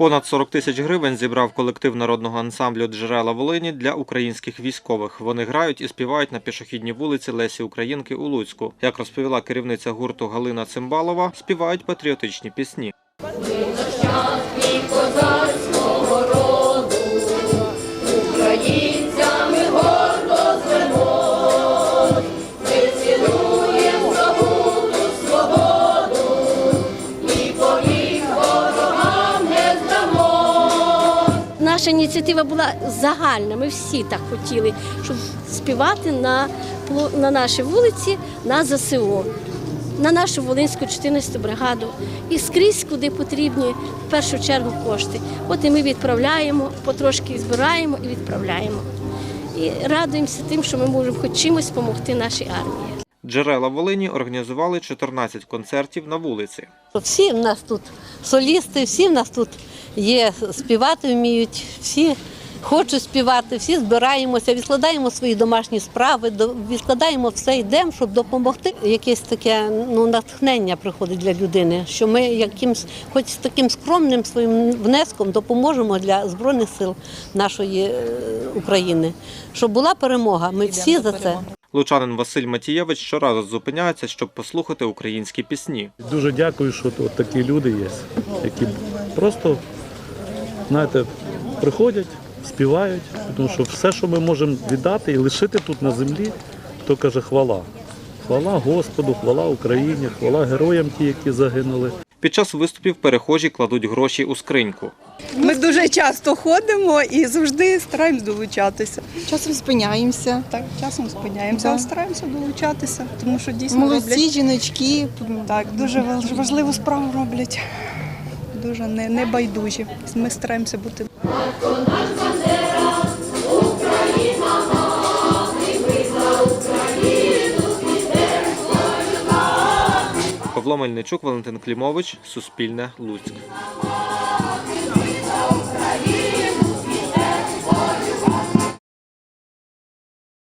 Понад 40 тисяч гривень зібрав колектив народного ансамблю Джерела Волині для українських військових. Вони грають і співають на пішохідній вулиці Лесі Українки у Луцьку. Як розповіла керівниця гурту Галина Цимбалова, співають патріотичні пісні. Наша ініціатива була загальна. Ми всі так хотіли, щоб співати на, на нашій вулиці на ЗСУ, на нашу Волинську 14-ту бригаду. І скрізь, куди потрібні в першу чергу кошти. От і ми відправляємо, потрошки збираємо і відправляємо. І радуємося тим, що ми можемо хоч чимось допомогти нашій армії. Джерела Волині організували 14 концертів на вулиці. Всі в нас тут солісти, всі в нас тут є, співати вміють, всі хочуть співати, всі збираємося, відкладаємо свої домашні справи, відкладаємо все, йдемо, щоб допомогти. Якесь таке ну, натхнення приходить для людини, що ми якимсь, хоч з таким скромним своїм внеском допоможемо для Збройних сил нашої е, України, щоб була перемога. Ми всі за це. Лучанин Василь Матієвич щоразу зупиняється, щоб послухати українські пісні. Дуже дякую, що тут такі люди є, які просто, знаєте, приходять, співають, тому що все, що ми можемо віддати і лишити тут на землі, то каже хвала. Хвала Господу, хвала Україні, хвала героям ті, які загинули. Під час виступів перехожі кладуть гроші у скриньку. Ми дуже часто ходимо і завжди стараємось долучатися. Часом спиняємося. Так, часом спиняємося, Да. але стараємося долучатися, тому що дійсно Молодці, роблять жіночки. так, дуже важливу справу роблять. Дуже не, не. Ми стараємося бути Павло Мельничук, Валентин Клімович, Суспільне, Луцьк.